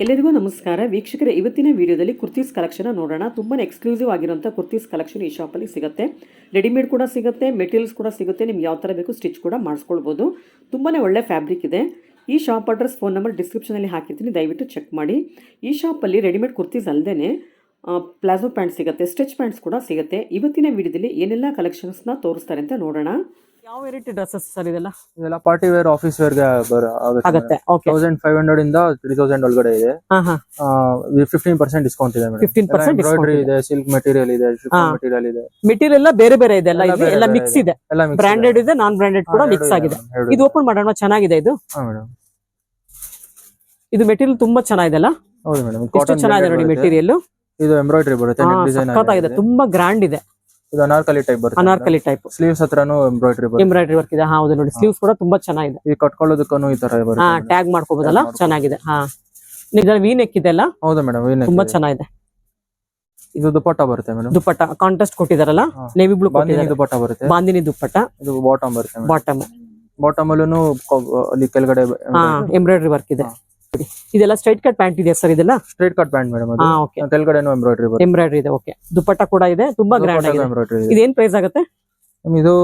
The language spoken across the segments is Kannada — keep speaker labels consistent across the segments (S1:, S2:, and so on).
S1: ಎಲ್ಲರಿಗೂ ನಮಸ್ಕಾರ. ವೀಕ್ಷಕರ, ಇವತ್ತಿನ ವಿಡಿಯೋದಲ್ಲಿ ಕುರ್ತೀಸ್ ಕಲೆಕ್ಷನ್ ನೋಡೋಣ. ತುಂಬಾ ಎಕ್ಸ್ಕ್ಲೂಸಿವ್ ಆಗಿರುವಂಥ ಕುರ್ತೀಸ್ ಕಲೆಕ್ಷನ್ ಈ ಶಾಪಲ್ಲಿ ಸಿಗುತ್ತೆ. ರೆಡಿಮೇಡ್ ಕೂಡ ಸಿಗುತ್ತೆ, ಮೆಟೀರಿಯಲ್ಸ್ ಕೂಡ ಸಿಗುತ್ತೆ. ನಿಮ್ಗೆ ಯಾವ ಥರ ಬೇಕು ಸ್ಟಿಚ್ ಕೂಡ ಮಾಡಿಸ್ಕೊಳ್ಬೋದು. ತುಂಬಾ ಒಳ್ಳೆ ಫ್ಯಾಬ್ರಿಕ್ ಇದೆ. ಈ ಶಾಪ್ ಅಡ್ರೆಸ್, ಫೋನ್ ನಂಬರ್ ಡಿಸ್ಕ್ರಿಪ್ಷನಲ್ಲಿ ಹಾಕಿರ್ತೀನಿ. ದಯವಿಟ್ಟು ಚೆಕ್ ಮಾಡಿ. ಈ ಶಾಪಲ್ಲಿ ರೆಡಿಮೇಡ್ ಕುರ್ತೀಸ್ ಅಲ್ಲದೆ ಪ್ಲಾಜೋ ಪ್ಯಾಂಟ್ ಸಿಗುತ್ತೆ ಸ್ಟಿಚ್ ಪ್ಯಾಂಟ್ಸ್ ಕೂಡ ಸಿಗುತ್ತೆ. ಇವತ್ತಿನ ವಿಡಿಯೋದಲ್ಲಿ ಏನೆಲ್ಲ ಕಲೆಕ್ಷನ್ಸ್ನ ತೋರಿಸ್ತಾರೆ ಅಂತ ನೋಡೋಣ. ಯಾವ ವೆರೈಟಿ ಡ್ರೆಸ್ಸಸ್ ಸರ್ ಇದೆಲ್ಲ?
S2: ಇದೆಲ್ಲ ಪಾರ್ಟಿ ವೇರ್ ಆಫೀಸ್ ವೇರ್ಗೆ
S1: ಆಗುತ್ತೆ.
S2: ತೌಸಂಡ್ ಫೈವ್ ಹಂಡ್ರೆಡ್ ಇಂದ ತ್ರೀ ತೌಸಂಡ್ ಒಳಗಡೆ ಇದೆ.
S1: ಹಾ ಹಾ.
S2: ಫಿಫ್ಟೀನ್ ಪರ್ಸೆಂಟ್ ಡಿಸ್ಕೌಂಟ್ ಇದೆ
S1: 15%
S2: ಎಂಬ್ರಾಯ್ಡರಿ
S1: ಇದೆ.
S2: ಸಿಲ್ಕ್ ಮೆಟೀರಿಯಲ್ ಇದೆ. ಮೆಟೀರಿಯಲ್ ಇದೆ.
S1: ಮೆಟೀರಿಯಲ್ ಎಲ್ಲ ಬೇರೆ ಬೇರೆ ಇದೆ
S2: ಎಲ್ಲ
S1: ಇಲ್ಲಿ ಎಲ್ಲ ಮಿಕ್ಸ್ ಇದೆ. ಬ್ರಾಂಡೆಡ್ ಇದೆ. ನಾನ್ ಬ್ರಾಂಡೆಡ್ ಕೂಡ ಮಿಕ್ಸ್ ಆಗಿದೆ.
S2: ಇದು
S1: ಓಪನ್ ಮಾಡೋಣ ಚೆನ್ನಾಗಿದೆ ಇದು? ಇದು ಮೆಟೀರಿಯಲ್ ತುಂಬಾ ಚೆನ್ನಾಗಿದೆ ಅಲ್ಲ
S2: ಹೌದು ಮೇಡಮ್
S1: ಎಷ್ಟು ಚೆನ್ನಾಗಿದೆ ನೋಡಿ ಮೆಟೀರಿಯಲ್
S2: ಇದು ಎಂಬ್ರಾಯ್ಡರಿ ಬರುತ್ತೆ ಡಿಸೈನ್
S1: ತುಂಬಾ ಗ್ರಾಂಡ್ ಇದೆ.
S2: ಇದು ಅನಾರ್ಕಲಿ ಟೈಪ್ ಬರುತ್ತೆ
S1: ಅನಾರ್ಕಲಿ ಟೈಪ್
S2: ಸ್ಲೀವ್ಸ್ ಹತ್ರನು ಎಂಬ್ರಾಯ್ಡ್ರಿ ಬರುತ್ತೆ.
S1: ಎಂಬ್ರಾಯ್ಡರಿ ವರ್ಕ್ ಇದೆ. ಹೌದು ನೋಡಿ. ಸ್ಲೀವ್ಸ್ ಕೂಡ ತುಂಬಾ ಚೆನ್ನಾಗಿದೆ.
S2: ಈ ಕಟ್ಕೊಳ್ಳೋದಕ್ಕೂ ಈ ತರ ಬರುತ್ತೆ.
S1: ಟ್ಯಾಗ್ ಮಾಡ್ಕೋಬಹುದಲ್ಲ ಚೆನ್ನಾಗಿದೆ. ಹಾ. ನಿಜ ವಿ ನೆಕ್ ಇದೆ ಅಲ್ಲ?
S2: ಹೌದು ಮೇಡಮ್
S1: ತುಂಬಾ ಚೆನ್ನಾಗಿದೆ.
S2: ಇದು ದುಪ್ಪಟ್ಟ ಬರುತ್ತೆ ಮೇಡಮ್
S1: ದುಪ್ಪಟ್ಟ ಕಾಂಟೆಸ್ಟ್ ಕೊಟ್ಟಿದಾರಲ್ಲ. ನೇವಿ ಬ್ಲೂ
S2: ಬಾಂದಿನಿ ದುಪ್ಪಟ್ಟ ಬರುತ್ತೆ.
S1: ಬಾಂದಿನಿ ದುಪ್ಪಟ್ಟ
S2: ಇದು ಬಾಟಮ್ ಬರುತ್ತೆ
S1: ಬಾಟಮ್
S2: ಬಾಟಮ್ ಅಲ್ಲೂ ಅಲ್ಲಿ ಕೆಳಗಡೆ
S1: ಎಂಬ್ರಾಯ್ಡರಿ ವರ್ಕ್ ಇದೆ. ಇದೆಲ್ಲ ಸ್ಟ್ರೈಟ್ ಕಟ್ ಪ್ಯಾಂಟ್ ಇದೆ ಸರ್ ಇದೆಲ್ಲ?
S2: ಸ್ಟ್ರೈಟ್ ಕಟ್ ಪ್ಯಾಂಟ್ ಮೇಡಮ್
S1: ಹಾ ಓಕೆ
S2: ಕೆಳಗಡೆನೂ ಎಂಬ್ರಾಯ್ಡ್ರಿ ಬರುತ್ತೆ.
S1: ಎಂಬ್ರಾಯ್ಡರಿ ಇದೆ ಓಕೆ ದುಪ್ಪಟ್ಟ ಕೂಡ ಇದೆ ತುಂಬಾ ಗ್ರ್ಯಾಂಡ್ ಆಗಿದೆ.
S2: ಎಂಬ್ರಾಯ್ಡ್ರಿ ಇದೆ.
S1: ಇದೇನ್ ಪ್ರೈಸ್ ಆಗುತ್ತೆ?
S2: ಇದು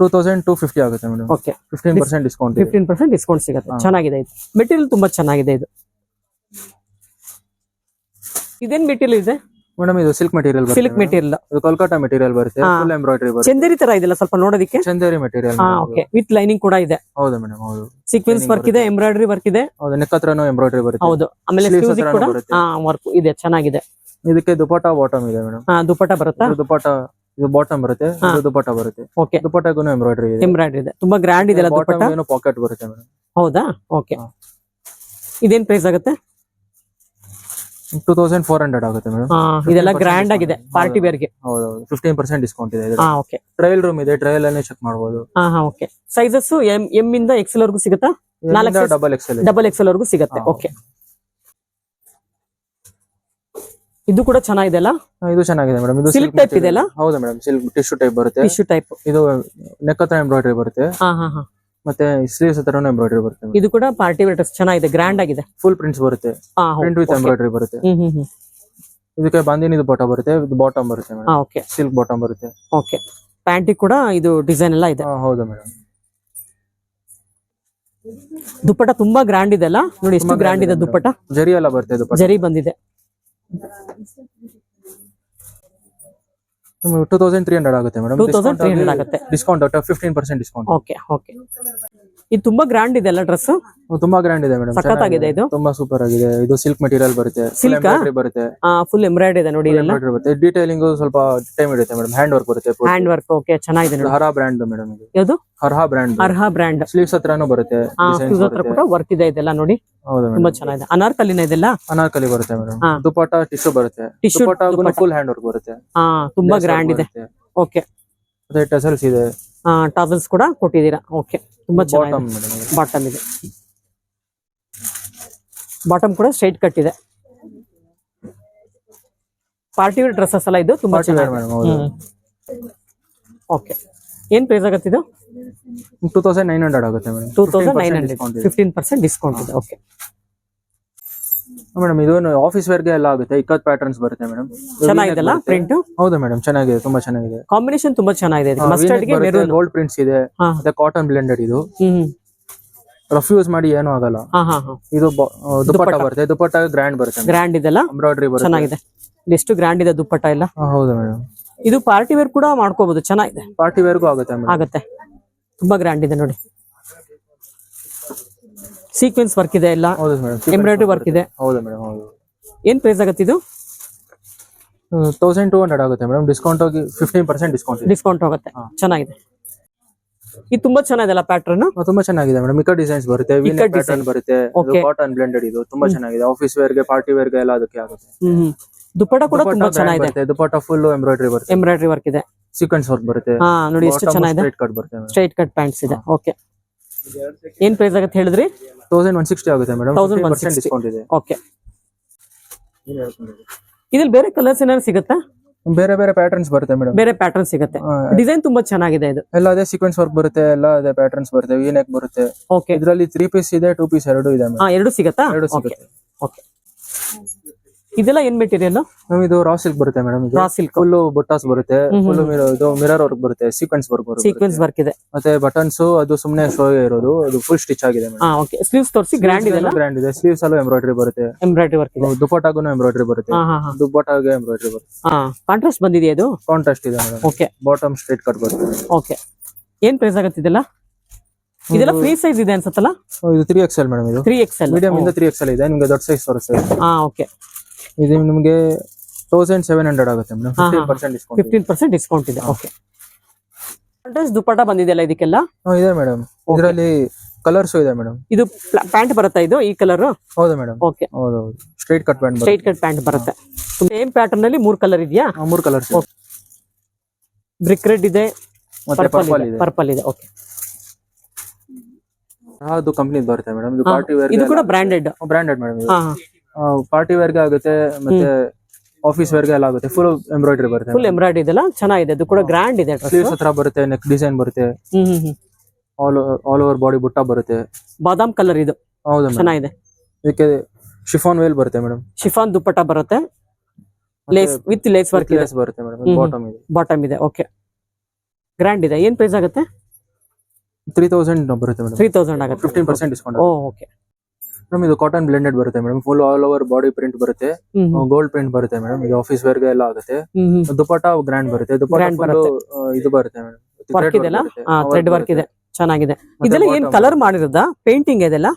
S2: ಟೂ ತೌಸಂಡ್ ಟೂ ಫಿಫ್ಟಿ ಆಗುತ್ತೆ madam
S1: okay
S2: fifteen percent discount
S1: fifteen percent discount ಸಿಗುತ್ತೆ. ಚೆನ್ನಾಗಿದೆ ಇದು. ಮೆಟೀರಿಯಲ್ ತುಂಬಾ ಚೆನ್ನಾಗಿದೆ ಇದು. ಇದೇನ್ ಮೆಟೀರಿಯಲ್ ಇದೆ?
S2: ಮೇಡಮ್ ಇದು ಸಿಲ್ಕ್ ಮೆಟೀರಿಯಲ್
S1: ಸಿಲ್ಕ್. ಮೆಟೀರಿಯಲ್
S2: ಇದು ಕೋಲ್ಕತ್ತಾ ಮೆಟೀರಿಯಲ್ ಬರುತ್ತೆ. ಫುಲ್ ಎಂಬ್ರಾಯ್ಡರಿ ಬರುತ್ತೆ.
S1: ಚಂದೇರಿ ತರ ಇದೆಲ್ಲ ಸ್ವಲ್ಪ ನೋಡೋದಕ್ಕೆ?
S2: Chanderi material
S1: okay with lining ಕೂಡ ಇದೆ.
S2: ಹೌದು ಮೇಡಮ್ ಹೌದು.
S1: ಸೀಕ್ವೆನ್ಸ್ ವರ್ಕ್ ಇದೆ ಎಂಬ್ರಾಯ್ಡರಿ ವರ್ಕ್ ಇದೆ.
S2: ಹೌದು ನೆಕ್ ಹತ್ರನೂ ಎಂಬ್ರಾಯ್ಡರಿ ಬರುತ್ತೆ.
S1: ಹೌದು. ಆಮೇಲೆ ಸ್ಲೀವ್ಸ್ ಕೂಡ. ವರ್ಕ್ ಇದೆ ಚೆನ್ನಾಗಿದೆ.
S2: ಇದಕ್ಕೆ ದುಪಟ್ಟಾ ಬಾಟಮ್ ಇದೆ ಮೇಡಮ್
S1: ಹಾ ದುಪಟ್ಟಾ ಬರುತ್ತಾ?
S2: ದುಪಟ್ಟಾ ಇದು ಬಾಟಮ್ ಬರುತ್ತೆ. ಇದು ದುಪಟ್ಟ ಬರುತ್ತೆ.
S1: ಓಕೆ
S2: ದುಪಟ್ಟಗೂ ಎಂಬ್ರಾಯ್ಡರಿ ಇದೆ.
S1: ಎಂಬ್ರಾಯ್ಡರಿ ಇದೆ. ತುಂಬಾ ಗ್ರ್ಯಾಂಡ್ ಇದೆಲ್ಲ ದುಪ್ಪಟ್ಟ
S2: ಬಾಟಮ್ ಏನೋ ಪಾಕೆಟ್ ಬರುತ್ತೆ ಮೇಡಮ್
S1: ಹೌದಾ? ಓಕೆ ಇದೇನ್ ಪ್ರೈಸ್ ಆಗುತ್ತೆ?
S2: ಟೂ ತೌಸಂಡ್ ಫೋರ್ ಹಂಡ್ರೆಡ್ ಆಗುತ್ತೆ ಮೇಡಮ್
S1: ಇದೆಲ್ಲ ಗ್ರ್ಯಾಂಡ್ ಆಗಿದೆ ಪಾರ್ಟಿ ವೇರ್ಗೆ.
S2: ಹೌದು ಫಿಫ್ಟೀನ್ ಪರ್ಸೆಂಟ್ ಡಿಸ್ಕೌಂಟ್ ಇದೆ
S1: ಓಕೆ
S2: ಟ್ರಯಲ್ ರೂಮ್ ಇದೆ ಟ್ರಯಲ್ ಅಲ್ಲೇ ಚೆಕ್ ಮಾಡಬಹುದು
S1: ಓಕೆ ಸೈಜಸ್ ಎಂ ಎಂ ಇಂದ ಎಕ್ಸೆಲ್ ವರ್ಗೂ ಸಿಗುತ್ತಾ? ನಾಲ್ಕು double
S2: double XL
S1: double XL ವರ್ಗೂ ಸಿಗುತ್ತೆ ಓಕೆ ಇದು ಕೂಡ ಚೆನ್ನಾಗಿದೆ ಅಲ್ಲ?
S2: ಇದು ಚೆನ್ನಾಗಿದೆ ಮೇಡಮ್ ಇದು
S1: ಸಿಲ್ಕ್ ಟೈಪ್ ಇದೆ ಅಲ್ಲ?
S2: ಹೌದು ಮೇಡಮ್ ಸಿಲ್ಕ್ ಟಿಶ್ಯೂ ಟೈಪ್ ಬರುತ್ತೆ.
S1: ಟಿಶ್ಯೂ ಟೈಪ್
S2: ಇದು ನೆಕ್ ಹತ್ರ ಎಂಬ್ರಾಯ್ಡ್ರಿ ಬರುತ್ತೆ.
S1: ಹಾ ಹಾ ಹಾ.
S2: ಮತ್ತೆ ಸ್ಲೀವ್ಸ್ ಹತ್ರ ಎಂಬ್ರಾಯ್ಡ್ರಿ ಬರುತ್ತೆ
S1: ಇದು ಕೂಡ ಪಾರ್ಟಿ ವೇರ್ ಡ್ರೆಸ್ ಚೆನ್ನಾಗಿದೆ ಗ್ರ್ಯಾಂಡ್ ಆಗಿದೆ.
S2: ಫುಲ್ ಪ್ರಿಂಟ್ಸ್ ಬರುತ್ತೆ. ಪ್ರಿಂಟ್ ವಿತ್ ಎಂಬ್ರಾಯ್ಡರಿ ಬರುತ್ತೆ.
S1: ಹ್ಮ್ ಹ್ಮ್ ಹ್ಮ್.
S2: ಇದಕ್ಕೆ ಬಾಂದಿನಿ ಬಾಟಮ್ ಬರುತ್ತೆ ಇದು ಬಾಟಮ್ ಬರುತ್ತೆ ಮೇಡಮ್.
S1: ಓಕೆ
S2: ಸಿಲ್ಕ್ ಬಾಟಮ್ ಬರುತ್ತೆ.
S1: ಓಕೆ ಪ್ಯಾಂಟಿಗೆ ಕೂಡ ಇದು ಡಿಸೈನ್ ಎಲ್ಲ ಇದೆ.
S2: ಹಾ, ಹೌದು ಮೇಡಮ್.
S1: ದುಪ್ಪಟ ತುಂಬಾ ಗ್ರ್ಯಾಂಡ್ ಇದೆ ಅಲ್ಲ? ನೋಡಿ ಎಷ್ಟು ಗ್ರ್ಯಾಂಡ್ ಇದೆ ದುಪ್ಪಟ
S2: ಜರಿ ಎಲ್ಲ ಬರುತ್ತೆ
S1: ಜರಿ ಬಂದಿದೆ.
S2: ಟೂ ತೌಸಂಡ್ ತ್ರೀ ಹಂಡ್ರೆಡ್ ಆಗುತ್ತೆ ಮೇಡಮ್
S1: 2300 ಆಗುತ್ತೆ.
S2: Discount fifteen percent discount
S1: okay okay ಇದು ತುಂಬಾ ಗ್ರ್ಯಾಂಡ್ ಇದೆ ಅಲ್ಲ ಡ್ರೆಸ್
S2: ತುಂಬಾ ಗ್ರ್ಯಾಂಡ್ ಇದೆ ಮೇಡಮ್
S1: ಸಖತ್ತಾಗಿದೆ ಇದು.
S2: ತುಂಬಾ ಸೂಪರ್ ಆಗಿದೆ. ಇದು ಸಿಲ್ಕ್ ಮೆಟೀರಿಯಲ್ ಬರುತ್ತೆ. ಸಿಲ್ಕ್ ಬರುತ್ತೆ.
S1: ಫುಲ್ ಎಂಬ್ರಾಯ್ಡ್ ಇದೆ ನೋಡಿ ಇದೆಲ್ಲ.
S2: ಬರುತ್ತೆ. ಡೀಟೈಲಿಂಗ್ ಸ್ವಲ್ಪ ಟೈಮ್ ಇರುತ್ತೆ ಮೇಡಮ್ ಹ್ಯಾಂಡ್ ವರ್ಕ್ ಬರುತ್ತೆ
S1: ಹ್ಯಾಂಡ್ ವರ್ಕ್ ಓಕೆ ಚೆನ್ನಾಗಿದೆ ನೋಡಿ.
S2: ಹರಾ ಬ್ರ್ಯಾಂಡ್ ಮೇಡಮ್ ಇದು.
S1: ಯಾವುದು?
S2: ಹರ್ಹಾ ಬ್ರ್ಯಾಂಡ್
S1: ಅರ್ಹ ಬ್ರ್ಯಾಂಡ್
S2: ಸ್ಲೀವ್ಸ್ ಹತ್ರನೂ ಬರುತ್ತೆ
S1: ಸ್ಲೀವ್ಸ್ ಹತ್ರ ಕೂಡ ವರ್ಕ್ ಇದೆ ಇದೆಲ್ಲ ನೋಡಿ.
S2: ಹೌದು
S1: ತುಂಬಾ ಚೆನ್ನಾಗಿದೆ. ಅನಾರ್ಕಲಿನ ಇದೆಲ್ಲ?
S2: ಅನಾರ್ಕಲಿ ಬರುತ್ತೆ ಮೇಡಮ್
S1: ದುಪಾಟ
S2: ದುಪಟ್ಟ ಟಿಶ್ಯೂ ಬರುತ್ತೆ.
S1: ಟಿಶ್ಯೂ
S2: ಫುಲ್ ಹ್ಯಾಂಡ್ ವರ್ಕ್ ಬರುತ್ತೆ.
S1: ತುಂಬಾ ಗ್ರ್ಯಾಂಡ್ ಇದೆ. ಓಕೆ
S2: ಟಸಲ್ಸ್ ಇದೆ.
S1: ಟಾವೆಲ್ಸ್ ಕೂಡ ಕೊಟ್ಟಿದ್ದೀರಾ? ಓಕೆ ತುಂಬಾ ಚೆನ್ನಾಗಿದೆ.
S2: ಬಾಟಮ್
S1: ಇದೆ. ಬಾಟಮ್ ಕೂಡ ಸ್ಟ್ರೈಟ್ ಕಟ್ ಇದೆ. ಪಾರ್ಟಿ ವೇರ್ ಡ್ರೆಸ್ಸಸ್ ಎಲ್ಲ ಇದು ತುಂಬಾ
S2: ಚೆನ್ನಾಗಿ
S1: ಓಕೆ ಏನ್ ಪ್ರೈಸ್ ಆಗುತ್ತೆ ಇದು?
S2: ಟೂ ತೌಸಂಡ್ ನೈನ್ ಹಂಡ್ರೆಡ್ ಆಗುತ್ತೆ
S1: two thousand nine hundred fifteen percent discount ಇದೆ. ಓಕೆ
S2: ಮೇಡಮ್ ಇದು ಆಫೀಸ್ ವೇರ್ಗೆ ಎಲ್ಲ ಆಗುತ್ತೆ? ಇಕ್ಕತ್ ಪ್ಯಾಟರ್ನ್ಸ್ ಬರುತ್ತೆ ಮೇಡಮ್
S1: ಚೆನ್ನಾಗಿದೆಲ್ಲ ಪ್ರಿಂಟ್
S2: ಹೌದು ಮೇಡಮ್ ಚೆನ್ನಾಗಿದೆ ತುಂಬಾ ಚೆನ್ನಾಗಿದೆ.
S1: ಕಾಂಬಿನೇಷನ್ ತುಂಬಾ ಚೆನ್ನಾಗಿದೆ. ಮಸ್ಟರ್ಡ್ಗೆ ಮೆರೂನ್
S2: ಗೋಲ್ಡ್ ಪ್ರಿಂಟ್ಸ್ ಇದೆ. ಮತ್ತೆ ಕಾಟನ್ ಬ್ಲೆಂಡೆಡ್ ಇದು. ರಫ್ ಯೂಸ್ ಮಾಡಿ ಏನು ಆಗಲ್ಲ.
S1: ಹಾ ಹಾ ಹಾ.
S2: ಇದು ದುಪ್ಪಟ್ಟ. ಬರುತ್ತೆ. ದುಪ್ಪಟ್ಟ ಗ್ರ್ಯಾಂಡ್ ಬರುತ್ತೆ
S1: ಗ್ರ್ಯಾಂಡ್ ಇದೆಲ್ಲ
S2: ಎಂಬ್ರಾಯ್ಡರಿ ಬರುತ್ತೆ.
S1: ಚೆನ್ನಾಗಿದೆ. ಎಷ್ಟು ಗ್ರ್ಯಾಂಡ್ ಇದೆ ದುಪ್ಪಟ್ಟ ಎಲ್ಲ?
S2: ಹೌದು ಮೇಡಮ್
S1: ಇದು ಪಾರ್ಟಿ ವೇರ್ ಕೂಡ ಮಾಡ್ಕೋಬಹುದು ಚೆನ್ನಾಗಿದೆ.
S2: ಪಾರ್ಟಿ ವೇರ್ಗೂ ಆಗುತ್ತೆ
S1: ಆಗತ್ತೆ. ತುಂಬಾ ಗ್ರ್ಯಾಂಡ್ ಇದೆ ನೋಡಿ. ಸೀಕ್ವೆನ್ಸ್ ವರ್ಕ್ ಇದೆ ಎಲ್ಲ. ಎಂಬ್ರಾಯ್ಡರಿ ವರ್ಕ್ ಇದೆ.
S2: ಹೌದು ಮೇಡಮ್ ಹೌದು.
S1: ಏನ್ ಪ್ರೈಸ್ ಆಗುತ್ತೆ ಇದು?
S2: ತೌಸಂಡ್ ಟೂ ಹಂಡ್ರೆಡ್ ಆಗುತ್ತೆ ಮೇಡಮ್ ಡಿಸ್ಕೌಂಟ್ ಹೋಗಿ ಫಿಫ್ಟೀನ್ ಪರ್ಸೆಂಟ್ ಡಿಸ್ಕೌಂಟ್
S1: ಡಿಸ್ಕೌಂಟ್ ಹೋಗುತ್ತೆ. ಚೆನ್ನಾಗಿದೆ. ಇದು ತುಂಬಾ ಚೆನ್ನಾಗಿದೆ ಪ್ಯಾಟರ್ನ್
S2: ತುಂಬಾ ಚೆನ್ನಾಗಿದೆ ಮೇಡಮ್ ಇಕ್ಕ ಡಿಸೈನ್ಸ್ ಬರುತ್ತೆ
S1: ಇಕ್ಕ
S2: ಪ್ಯಾಟರ್ನ್ ಬರುತ್ತೆ. ಕಾಟನ್ ಬ್ಲೆಂಡೆಡ್ ಇದು. ತುಂಬಾ ಚೆನ್ನಾಗಿದೆ. ಆಫೀಸ್ ವೇರ್ಗೆ ಪಾರ್ಟಿ ವೇರ್ಗೆ ಎಲ್ಲ ಅದಕ್ಕೆ ಆಗುತ್ತೆ.
S1: ಹ್ಮ್ ಕೂಡ ತುಂಬಾ ಚೆನ್ನಾಗಿದೆ.
S2: ದುಪಟ್ಟ ಫುಲ್ ಎಂಬ್ರಾಯ್ಡ್ರಿ ಬರುತ್ತೆ.
S1: ಎಂಬ್ರಾಯ್ಡರಿ ವರ್ಕ್ ಇದೆ.
S2: ಸೀಕ್ವೆನ್ಸ್ ವರ್ಕ್ ಬರುತ್ತೆ.
S1: ನೋಡಿ ಎಷ್ಟು ಚೆನ್ನಾಗಿದೆ.
S2: ಸ್ಟ್ರೈಟ್ ಕಟ್ ಬರುತ್ತೆ
S1: ಸ್ಟ್ರೈಟ್ ಕಟ್ ಪ್ಯಾಂಟ್ಸ್ ಇದೆ. ಓಕೆ ಏನ್ ಪ್ರೈಸ್ ಆಗುತ್ತೆ ಹೇಳಿದ್ರಿ?
S2: ತೌಸಂಡ್ ಒನ್ ಸಿಕ್ಸ್ಟಿ ಆಗುತ್ತೆ ಮೇಡಮ್
S1: ತೌಸಂಡ್
S2: ಒನ್ ಡಿಸ್ಕೌಂಟ್ ಇದೆ.
S1: ಓಕೆ ಇದ್ರಲ್ಲಿ ಬೇರೆ ಕಲರ್ಸ್ ಏನಾದ್ರು ಸಿಗುತ್ತಾ?
S2: ಬೇರೆ ಬೇರೆ ಪ್ಯಾಟರ್ನ್ಸ್ ಬರುತ್ತೆ ಮೇಡಮ್
S1: ಬೇರೆ ಪ್ಯಾಟರ್ನ್ ಸಿಗುತ್ತೆ. ಡಿಸೈನ್ ತುಂಬಾ ಚೆನ್ನಾಗಿದೆ ಇದು.
S2: ಎಲ್ಲ ಅದೇ ಸೀಕ್ವೆನ್ಸ್ ವರ್ಕ್ ಬರುತ್ತೆ ಎಲ್ಲ ಅದೇ ಪ್ಯಾಟರ್ನ್ಸ್ ಬರುತ್ತೆ ವಿ ನೆಕ್ ಬರುತ್ತೆ.
S1: ಓಕೆ
S2: ಇದರಲ್ಲಿ ತ್ರೀ ಪೀಸ್ ಇದೆ ಟೂ ಪೀಸ್ ಎರಡು ಇದೆ
S1: ಎರಡು ಸಿಗುತ್ತಾ?
S2: ಎರಡು ಸಿಗುತ್ತೆ.
S1: ಓಕೆ ಇದೆಲ್ಲ ಏನ್ ಮೆಟೀರಿಯಲ್
S2: ಇದು ರಾ ಸಿಲ್ಕ್ ಬರುತ್ತೆ ಮೇಡಮ್
S1: ರಾ ಸಿಲ್ಕ್
S2: ಫುಲ್ ಬೊಟ್ಟಾಸ್ ಬರುತ್ತೆ. ಫುಲ್ ಇದು ಮಿರರ್ ವರ್ಕ್ ಬರುತ್ತೆ. ಸೀಕ್ವೆನ್ಸ್ ವರ್ಕ್ ಬರುತ್ತೆ.
S1: ಸೀಕ್ವೆನ್ಸ್ ವರ್ಕ್ ಇದೆ.
S2: ಮತ್ತೆ ಬಟನ್ಸ್ ಅದು ಸುಮ್ನೆ ಶೋ ಇರೋದು. ಅದು ಫುಲ್ ಸ್ಟಿಚ್ ಆಗಿದೆ
S1: ಹಾ ಓಕೆ ಸ್ಲೀವ್ಸ್ ತೋರಿಸಿ ಗ್ರ್ಯಾಂಡ್ ಇದೆ
S2: ಗ್ರ್ಯಾಂಡ್ ಇದೆ. ಸ್ಲೀವ್ಸ್ ಅಲ್ಲೂ ಎಂಬ್ರಾಯ್ಡ್ರಿ ಬರುತ್ತೆ.
S1: ಎಂಬ್ರಾಯ್ಡರಿ ವರ್ಕ್ ಇದೆ.
S2: ದುಪಟ್ಟಾಗೂ ಎಂಬ್ರಾಯ್ಡ್ರಿ ಬರುತ್ತೆ. ದುಪ್ಪಟ್ಟಾಗೆ ಎಂಬ್ರಾಯ್ಡ್ರಿ ಬರುತ್ತೆ.
S1: ಹಾ ಕಾಂಟ್ರಾಸ್ಟ್ ಬಂದಿದೆ ಇದು?
S2: ಕಾಂಟ್ರಾಸ್ಟ್ ಇದೆ madam
S1: okay
S2: bottom straight cut ಬರುತ್ತೆ.
S1: ಓಕೆ ಏನ್ ಪ್ರೈಸ್ ಆಗುತ್ತೆ ಇದೆಲ್ಲ? ಇದೆಲ್ಲ ಫ್ರೀ ಸೈಜ್ ಇದೆ ಅನ್ಸತ್ತಲ್ಲ?
S2: ಇದು ತ್ರೀ ಎಕ್ಸ್ ಎಲ್ ಮೇಡಮ್ ಇದು.
S1: ತ್ರೀ ಎಕ್ಸ್ ಎಲ್
S2: ಮೀಡಿಯಂ ಇಂದ ತ್ರೀ ಎಕ್ಸ್ ಎಲ್ ಇದೆ. ನಿಮ್ಗೆ ದೊಡ್ಡ ಸೈಜ್ ತೋರಿಸ್ತೇವೆ.
S1: ಹಾ ಓಕೆ
S2: ಇದು ನಿಮಗೆ ತೌಸಂಡ್ ಸೆವೆನ್ ಹಂಡ್ರೆಡ್ ಆಗುತ್ತೆ madam fifteen percent discount
S1: fifteen percent discount ಇದೆ. ಓಕೆ ಕಾಂಟ್ರಾಸ್ಟ್ ದುಪ್ಪಟ್ಟ ಬಂದಿದೆಯಲ್ಲ ಇದಕ್ಕೆಲ್ಲ?
S2: ಇದೆ ಮೇಡಮ್ ಇದರಲ್ಲಿ ಕಲರ್ಸ್ ಇದೆ ಮೇಡಮ್
S1: ಇದು ಪ್ಯಾಂಟ್ ಬರುತ್ತಾ ಇದು ಈ ಕಲರ್
S2: ಹೌದು ಮೇಡಮ್
S1: ಓಕೆ
S2: ಹೌದು ಹೌದು. Straight cut pant
S1: straight cut pant ಬರುತ್ತೆ. ಸೇಮ್ ಪ್ಯಾಟರ್ನ್ ಅಲ್ಲಿ ಮೂರ್ ಕಲರ್ ಇದೆಯಾ?
S2: ಮೂರು ಕಲರ್ಸ್
S1: ಬ್ರಿಕ್ ರೆಡ್ ಇದೆ
S2: ಮತ್ತೆ
S1: ಪರ್ಪಲ್ ಇದೆ.
S2: ಇದೆ.
S1: ಪರ್ಪಲ್ ಇದೆ ಓಕೆ
S2: ಅದು ಕಂಪ್ನಿ ಬರುತ್ತೆ ಮೇಡಮ್ ಇದು ಪಾರ್ಟಿ ವೇರ್
S1: ಇದು ಕೂಡ ಬ್ರಾಂಡೆಡ್
S2: ಬ್ರಾಂಡೆಡ್ ಮೇಡಮ್
S1: ಹಾ.
S2: ಪಾರ್ಟಿ ವೇರ್ಗೆ ಆಗುತ್ತೆ ಮತ್ತೆ ಆಫೀಸ್ ವೇರ್ಗೆ ಎಲ್ಲ ಆಗುತ್ತೆ. ಫುಲ್ ಎಂಬ್ರಾಯ್ಡ್ರಿ ಬರುತ್ತೆ.
S1: ಫುಲ್ ಎಂಬ್ರಾಯ್ಡ್ರಿ ಇದೆಲ್ಲ? ಚೆನ್ನಾಗಿದೆ. ಅದು ಕೂಡ ಗ್ರ್ಯಾಂಡ್ ಇದೆ
S2: ಸ್ಲೀವ್ಸ್ ಹತ್ರ ಬರುತ್ತೆ ನೆಕ್ ಡಿಸೈನ್ ಬರುತ್ತೆ. ಆಲ್ ಆಲ್ ಓವರ್ ಬಾಡಿ ಬುಟ್ಟ ಬರುತ್ತೆ.
S1: ಬಾದಾಮ್ ಕಲರ್ ಇದು.
S2: ಹೌದು
S1: ಚೆನ್ನಾಗಿದೆ.
S2: ಇದಕ್ಕೆ ಶಿಫಾನ್ ವೇಲ್ ಬರುತ್ತೆ ಮೇಡಮ್
S1: ಶಿಫಾನ್ ದುಪ್ಪಟ್ಟ ಬರುತ್ತೆ. Lace with lace work
S2: lace ಬರುತ್ತೆ ಮೇಡಮ್ ಬಾಟಮ್ ಇದೆ.
S1: ಬಾಟಮ್ ಇದೆ. ಓಕೆ ಗ್ರ್ಯಾಂಡ್ ಇದೆ. ಏನ್ ಪ್ರೈಸ್ ಆಗುತ್ತೆ?
S2: ತ್ರೀ ತೌಸಂಡ್ ಬರುತ್ತೆ ಮೇಡಮ್
S1: ತ್ರೀ ತೌಸಂಡ್ ಆಗುತ್ತೆ.
S2: Fifteen percent discount
S1: okay
S2: madam ಇದು ಕಾಟನ್ ಬ್ಲೆಂಡೆಡ್ ಬರುತ್ತೆ madam full all over body print ಬರುತ್ತೆ. ಗೋಲ್ಡ್ ಪ್ರಿಂಟ್ ಬರುತ್ತೆ ಮೇಡಮ್ ಇದು ಆಫೀಸ್ ವೇರ್ಗೆ ಎಲ್ಲ ಆಗುತ್ತೆ. ದುಪಾಟ ಗ್ರ್ಯಾಂಡ್ ಬರುತ್ತೆ.
S1: Grand
S2: ಇದು ಬರುತ್ತೆ ಮೇಡಮ್
S1: ವರ್ಕ್ ಇದೆಲ್ಲ ಹಾ ಥ್ರೆಡ್ ವರ್ಕ್ ಇದೆ. ಚೆನ್ನಾಗಿದೆ. ಇದೆಲ್ಲ ಏನ್ ಕಲರ್ ಮಾಡಿರೋದಾ? ಪೇಂಟಿಂಗ್ ಇದೆಲ್ಲ?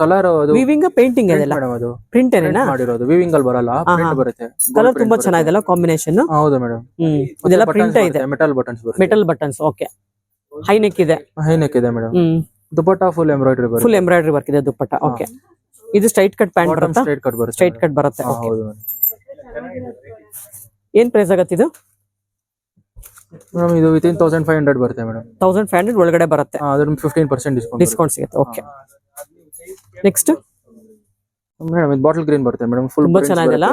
S2: ಕಲರ್ ಅದು
S1: ವಿವಿಂಗ್ ಪೇಂಟಿಂಗ್ ಇದೆಲ್ಲ?
S2: ಮೇಡಮ್ ಅದು.
S1: ಪ್ರಿಂಟ್
S2: print
S1: ಏನೇನಾ?
S2: ಮಾಡಿರೋದು. ವಿವಿಂಗ್ ಅಲ್ಲಿ ಬರಲ್ಲ.
S1: ಹಾ,
S2: ಪ್ರಿಂಟ್
S1: ಹಾ.
S2: ಬರುತ್ತೆ
S1: ಕಲರ್ ತುಂಬಾ ಚೆನ್ನಾಗಿದೆಲ್ಲ ಕಾಂಬಿನೇಷನ್
S2: ಹೌದು ಮೇಡಮ್
S1: ಹ್ಮ್. ಇದೆಲ್ಲ ಪ್ರಿಂಟ್ ಇದೆ.
S2: ಮೆಟಲ್ ಬಟನ್ಸ್ ಬರುತ್ತೆ.
S1: Metal buttons okay high neck ಇದೆ.
S2: ಹೈನೆಕ್ ಇದೆ ಮೇಡಮ್
S1: ಹ್ಮ್.
S2: ದುಪಟ್ಟ ಫುಲ್ ಎಂಬ್ರಾಯ್ಡ್ರಿ ಬರುತ್ತೆ.
S1: ಫುಲ್ ಎಂಬ್ರಾಯ್ಡ್ರಿ ವರ್ಕ್ ಇದೆ ದುಪ್ಪಟ್ಟ ಓಕೆ ಇದು ಸ್ಟ್ರೈಟ್ ಕಟ್ ಪ್ಯಾಂಟ್ ಬರುತ್ತಾ?
S2: ಸ್ಟ್ರೈಟ್ ಕಟ್ ಬರುತ್ತೆ.
S1: ಸ್ಟ್ರೈಟ್ ಕಟ್ ಬರುತ್ತೆ.
S2: ಹೌದು
S1: ಏನ್ ಪ್ರೈಸ್ ಆಗತ್ತೆ ಇದು?
S2: ಮೇಡಮ್ ಇದು ವಿತಿನ್ ತೌಸಂಡ್ ಫೈವ್ ಹಂಡ್ರೆಡ್ ಬರುತ್ತೆ ಮೇಡಮ್
S1: ತೌಸಂಡ್ ಫೈವ್ ಹಂಡ್ರೆಡ್ ಒಳಗಡೆ ಬರುತ್ತೆ.
S2: ಅದ್ರ ಫಿಫ್ಟೀನ್ ಪರ್ಸೆಂಟ್ ಡಿಸ್ಕೌಂಟ್
S1: ಡಿಸ್ಕೌಂಟ್ ಸಿಗುತ್ತೆ. ಓಕೆ ನೆಕ್ಸ್ಟ್
S2: ಮೇಡಮ್ ಇದು ಬಾಟಲ್ ಗ್ರೀನ್ ಬರುತ್ತೆ ಮೇಡಮ್. ಫುಲ್
S1: ತುಂಬಾ ಚೆನ್ನಾಗಿಲ್ಲ.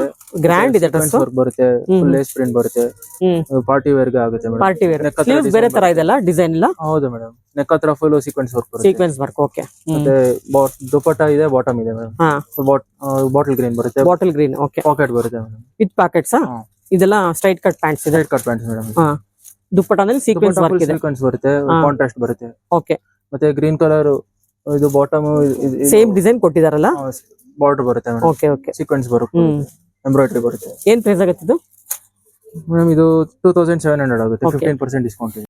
S1: ಗ್ರ್ಯಾಂಡ್ ಇದೆ ಡ್ರೆಸ್
S2: ವರ್ಕ್ ಬರುತ್ತೆ. ಫುಲ್ ಲೇಸ್ ಪ್ರಿಂಟ್ ಬರುತ್ತೆ. ಪಾರ್ಟಿ ವೇರ್ಗೆ ಆಗುತ್ತೆ ಮೇಡಮ್.
S1: ಪಾರ್ಟಿ ವೇರ್ ಸ್ಲೀವ್ಸ್ ಬೇರೆ ತರ ಇದೆಲ್ಲ ಡಿಸೈನ್ ಇಲ್ಲ?
S2: ಹೌದು ಮೇಡಮ್. ನೆಕ್ ಹತ್ರ ಫುಲ್ ಸೀಕ್ವೆನ್ಸ್ ವರ್ಕ್ ಬರುತ್ತೆ
S1: ಸೀಕ್ವೆನ್ಸ್ ವರ್ಕ್ ಓಕೆ
S2: ಮತ್ತೆ ದುಪಟ್ಟ ಇದೆ ಬಾಟಮ್ ಇದೆ ಮೇಡಮ್. ಬಾಟಲ್ ಗ್ರೀನ್ ಬರುತ್ತೆ.
S1: ಬಾಟಲ್ ಗ್ರೀನ್ ಓಕೆ
S2: ಪಾಕೆಟ್ ಬರುತ್ತೆ ಮೇಡಮ್.
S1: With
S2: pockets.
S1: ಇದೆಲ್ಲ ಸ್ಟ್ರೈಟ್ ಕಟ್ ಪ್ಯಾಂಟ್ಸ್ ಇದೆ.
S2: Straight cut pants madam.
S1: ದುಪ್ಪಟ್ಟನಲ್ಲಿ sequence work ಇದೆ.
S2: ಸೀಕ್ವೆನ್ಸ್ ಬರುತ್ತೆ ಕಾಂಟ್ರಾಸ್ಟ್ ಬರುತ್ತೆ.
S1: ಓಕೆ
S2: ಮತ್ತೆ ಗ್ರೀನ್ ಕಲರ್ ಇದು ಬಾಟಮ್
S1: ಸೇಮ್ ಡಿಸೈನ್ ಕೊಟ್ಟಿದಾರಲ್ಲ?
S2: ಬಾರ್ಡರ್ ಬರುತ್ತೆ
S1: ಓಕೆ ಓಕೆ
S2: ಸೀಕ್ವೆನ್ಸ್ ಬರುತ್ತೆ. ಎಂಬ್ರಾಯ್ಡ್ರಿ ಬರುತ್ತೆ.
S1: ಏನ್ ಪ್ರೈಸ್ ಆಗುತ್ತೆ ಇದು?
S2: ಮೇಡಮ್ ಇದು ಟೂ ತೌಸಂಡ್ ಸೆವೆನ್ ಹಂಡ್ರೆಡ್ ಆಗುತ್ತೆ. ಫಿಫ್ಟೀನ್ ಪರ್ಸೆಂಟ್ ಡಿಸ್ಕೌಂಟ್ ಇದೆ.